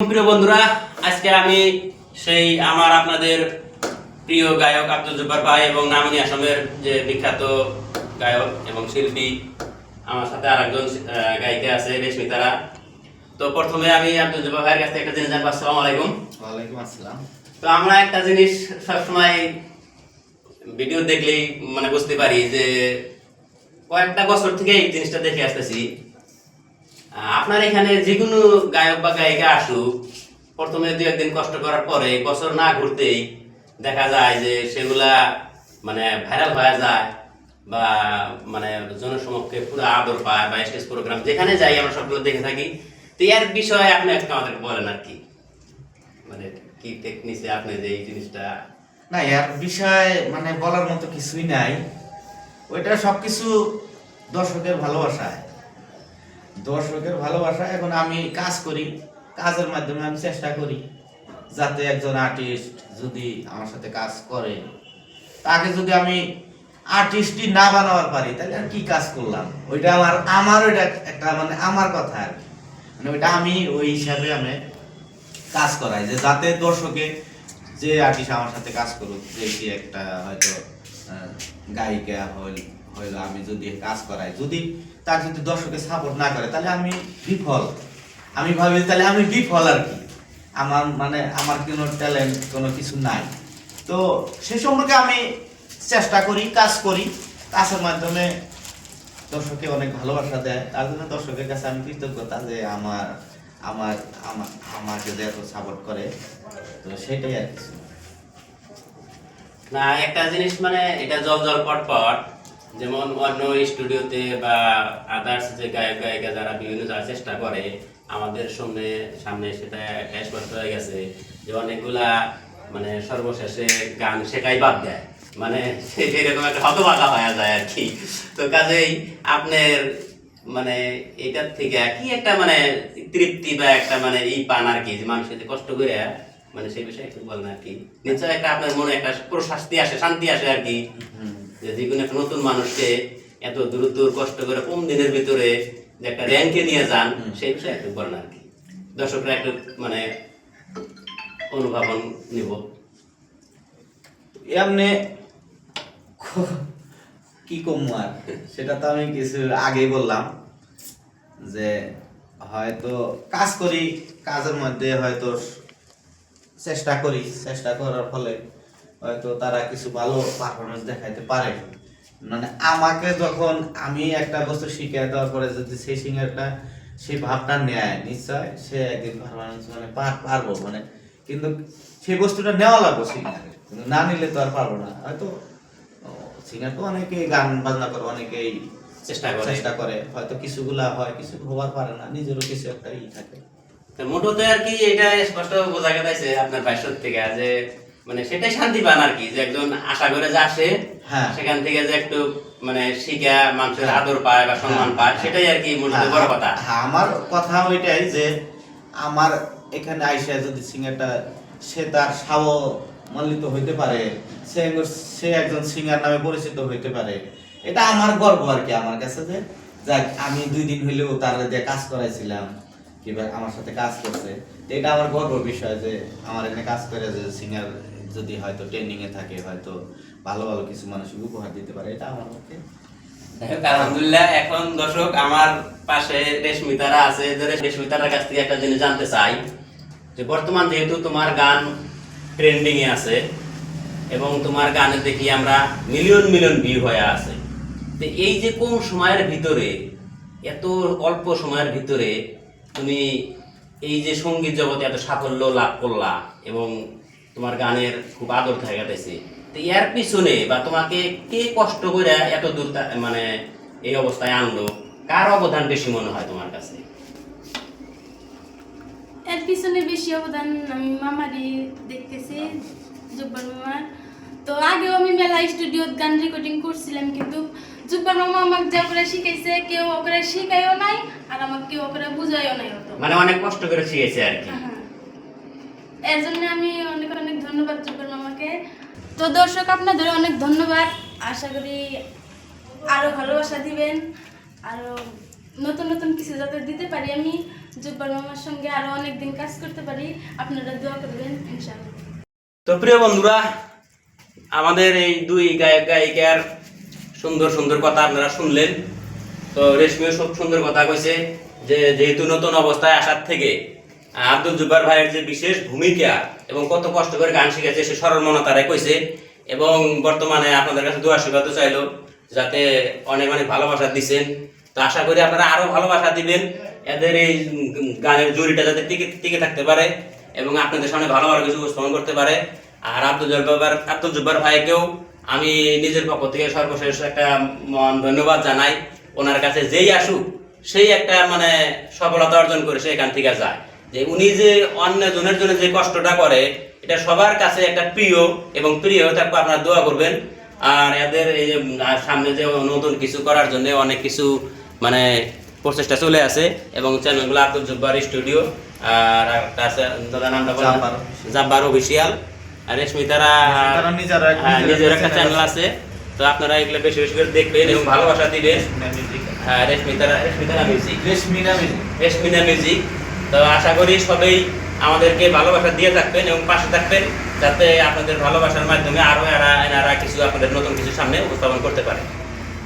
প্রিয় বন্ধুরা আজকে আমি সেই আমার আপনাদের প্রিয় গায়ক আব্দুল জব্বার ভাই এবং নামনি আসামের যে বিখ্যাত গায়ক এবং শিল্পী আমার সাথে আরেকজন আহ, গায়িকা আছে রেশমি তারা। তো প্রথমে আমি আব্দুল জব্বার ভাইয়ের কাছ একটা জিনিস জানব। আসসালামু আলাইকুম। ওয়ালাইকুম আসসালাম। তো আমরা একটা জিনিস সবসময় ভিডিও দেখলেই মানে বুঝতে পারি যে কয়েকটা বছর থেকে এই জিনিসটা দেখে আসতেছি। আপনার এখানে যে কোনো গায়ক বা গায়িকা আসুক, প্রথমে দু একদিন কষ্ট করার পরে বছর না ঘুরতেই দেখা যায় যে সেগুলা মানে ভাইরাল হয়ে যায় বা মানে জনসমক্ষে পুরো আদর পায় বা স্টেজ প্রোগ্রাম যেখানে যাই আমরা সবগুলো দেখে থাকি। তো এর বিষয়ে আপনি একটু আমাদেরকে বলেন আর কি। মানে কি টেকনিসে আপনি যে এই জিনিসটা না, এর বিষয়ে মানে বলার মতো কিছুই নাই। ওইটা সবকিছু দর্শকের ভালোবাসায়। দর্শকের ভালোবাসা এখন আমি কাজ করি, কাজের মাধ্যমে আমি চেষ্টা করি যাতে একজন আর্টিস্ট যদি আমার সাথে কাজ করে তাকে যদি আমি আর্টিস্টই না বানাবার পারি, তাহলে আর কি কাজ করলাম ওইটা আমার আমার ওইটা একটা মানে আমার কথা আর। মানে ওইটা আমি ওই হিসাবে আমি কাজ করাই, যে যাতে দর্শকে যে আর্টিস্ট আমার সাথে কাজ করুক, যে একটা হয়তো গায়িকা হইল আমি যদি কাজ করাই, যদি তার যদি দর্শকে সাপোর্ট না করে, তাহলে আমি বিফল। আমি ভাবি, তাহলে আমি বিফল আর কি? আমার মানে আমার কোনো ট্যালেন্ট কোনো কিছু নাই। তো সে সম্পর্কে আমি চেষ্টা করি, কাজ করি। কাজের মাধ্যমে দর্শকে অনেক ভালোবাসা দেয়। তার জন্য দর্শকের কাছে আমি কৃতজ্ঞতা যে আমার আমার আমা- আমাকে যে এত সাপোর্ট করে। তো সেটাই আর কিছু। না, একটা জিনিস মানে এটা জল জল পট পট। যেমন অন্য স্টুডিওতে বা আদার্স যে গায়ক, গায়িকা যারা বিভিন্ন যাওয়ার চেষ্টা করে, আমাদের সামনে সামনে সেটা একটা স্পষ্ট হয়ে গেছে যে অনেকগুলা মানে সর্বশেষে গান শেখাই বাদ দেয়। মানে সেরকম একটা হতবাকা হয়ে যায় আর কি। তো কাজেই আপনার মানে এটার থেকে কি একটা মানে তৃপ্তি বা একটা মানে ই পান আর কি, যে মানুষের কষ্ট করে মানে সেই বিষয়ে একটু বলেন আর কি। নিশ্চয় একটা আপনার মনে একটা প্রশান্তি আসে, শান্তি আসে আর কি। যে যে কোনো একটা নতুন মানুষকে এত দূর দূর কষ্ট করে কম দিনের ভিতরে যে একটা র্যাঙ্কে নিয়ে যান সেই বিষয়ে একটু বলেন আর কি। দর্শকরা একটু মানে অনুভাবন নিব। এমনি কি কমু আর? সেটা তো আমি কিছু আগেই বললাম যে হয়তো কাজ করি কাজের মধ্যে হয়তো চেষ্টা করি। চেষ্টা করার ফলে হয়তো তারা কিছু ভালো পারফরমেন্স দেখাইতে পারে মানে আমাকে যখন আমি একটা বস্তু শিখিয়ে দেওয়ার পরে যদি সেই সিঙ্গারটা সেই ভাবটা নেয় নিশ্চয় সে একদিন পারফরমেন্স মানে পারব। মানে কিন্তু সেই বস্তুটা নেওয়া লাগবে সিঙ্গারে কিন্তু না নিলে তো আর পারব না। হয়তো সিঙ্গার তো অনেকেই গান বাজনা করে অনেকেই চেষ্টা করে। চেষ্টা করে। হয়তো কিছুগুলা হয় কিছু হবার পারে না নিজেরও কিছু একটা ই থাকে। মোটোতে আর কি এটা স্পষ্ট বোঝা গেছে আপনার ভাষ্য থেকে যে মানে সেটাই শান্তি পান আর কি যে একজন আশা করে যে আসে হ্যাঁ। সেখান থেকে যে একটু মানে শিখা মানুষের আদর পায় বা সম্মান পায় সেটাই আর কি মোটামুটি বড় কথা। হ্যাঁ, আমার কথা ওইটাই যে আমার এখানে আইসা যদি সিঙ্গারটা সে তার সাবমল্লিত হইতে পারে সে সে একজন সিঙ্গার নামে পরিচিত হইতে পারে। এটা আমার গর্ব আর কি আমার কাছে যে যাক আমি দুই দিন হইলেও তার দিয়ে কাজ করাইছিলাম কিংবা আমার সাথে কাজ করছে এটা আমার গর্ব বিষয় যে আমার এখানে কাজ করে যে সিঙ্গার যদি হয়তো ট্রেনিং এ থাকে, হয়তো ভালো ভালো কিছু মানুষ উপহার দিতে পারে, এটা আমার পক্ষে। আলহামদুলিল্লাহ, এখন দর্শক, আমার পাশে রেশমিতারা আছে যে রেশমিতারার কাছ থেকে একটা জিনিস জানতে চাই, যে বর্তমান যেহেতু তোমার গান ট্রেন্ডিং এ আছে, এবং তোমার গানে দেখি আমরা মিলিয়ন মিলিয়ন ভিউ হয়ে আছে, তো এই যে কম সময়ের ভিতরে, এত অল্প সময়ের ভিতরে তুমি এই যে সংগীত জগতে এত সাফল্য লাভ করলা, এবং তোমার গানের খুব আদর থাকে গেছে। তো এর পিছনে বা তোমাকে কে কষ্ট করে এত দূর মানে এই অবস্থায় আনলো? কার অবদান বেশি মনে হয় তোমার কাছে? এর পিছনে বেশি অবদান আমি মামারই দেখতেছি জব্বার মামার। তো আগেও আমি মেলা স্টুডিওত গান রেকর্ডিং করছিলাম কিন্তু জব্বার মামা আমাকে যা করে শিখাইছে কেউ ওকে শিখাইও নাই আর আমাকে কেউ ওকে বুঝাইও নাই মানে অনেক কষ্ট করে শিখেছে আর কি। হ্যাঁ। এর জন্য আমি অনেক অনেক ধন্যবাদ জব্বার মামাকে। তো দর্শক আপনাদের অনেক ধন্যবাদ। আশা করি আরও ভালোবাসা দিবেন, আরও নতুন নতুন কিছু যাতে দিতে পারি আমি, জব্বার মামার সঙ্গে আরও অনেকদিন কাজ করতে পারি, আপনারা দোয়া করবেন, ইনশাআল্লাহ। তো প্রিয় বন্ধুরা, আমাদের এই দুই গায়ক, গায়িকার সুন্দর সুন্দর কথা আপনারা শুনলেন। তো রেশমিও সব সুন্দর কথা কইছে যে, যেহেতু নতুন অবস্থায় আসার থেকে আব্দুল জুব্বার ভাইয়ের যে বিশেষ ভূমিকা এবং কত কষ্ট করে গান শিখেছে, সে সরল মনতারাই কইছে। এবং বর্তমানে আপনাদের কাছে দু আশীর্বাদও চাইলো, যাতে অনেক অনেক ভালোবাসা দিছেন। তো আশা করি আপনারা আরও ভালোবাসা দিবেন। এদের এই গানের জুড়িটা যাতে টিকে টিকে থাকতে পারে এবং আপনাদের সামনে ভালো ভালো কিছু উপস্থাপন করতে পারে। আর আব্দুল জব্বার আব্দুল জব্বার ভাইকেও আমি নিজের পক্ষ থেকে সর্বশেষ একটা মহান ধন্যবাদ জানাই। ওনার কাছে যেই আসুক, সেই একটা মানে সফলতা অর্জন করে সে এখান থেকে যায়। যে উনি যে অন্য জনের জন্য যে কষ্টটা করে এটা সবার কাছে একটা প্রিয় এবং প্রিয় থাকবে আপনারা দোয়া করবেন। আর এদের এই যে সামনে যে নতুন কিছু করার জন্য অনেক কিছু মানে প্রচেষ্টা চলে আছে এবং চ্যানেলগুলো আব্দুল জব্বার স্টুডিও আর একটা আছে দাদা নামটা জাব্বার। অফিসিয়াল। আর রেশমি তারা তারা নিজেরা এক- হ্যাঁ, নিজের একটা চ্যানেল আছে। তো আপনারা এগুলো বেশি বেশি করে দেখবেন এবং ভালোবাসা দিবেন। হ্যাঁ রেশমি তারা রেশমি তারা মিউজিক রেশমিনা মিলি। রেশমিনা মিউজিক তো আশা করি সবাই আমাদেরকে ভালোবাসা দিয়ে থাকবেন এবং পাশে থাকবেন, যাতে আপনাদের ভালোবাসার মাধ্যমে আরও এরা এনারা কিছু আপনাদের নতুন কিছু সামনে উপস্থাপন করতে পারে।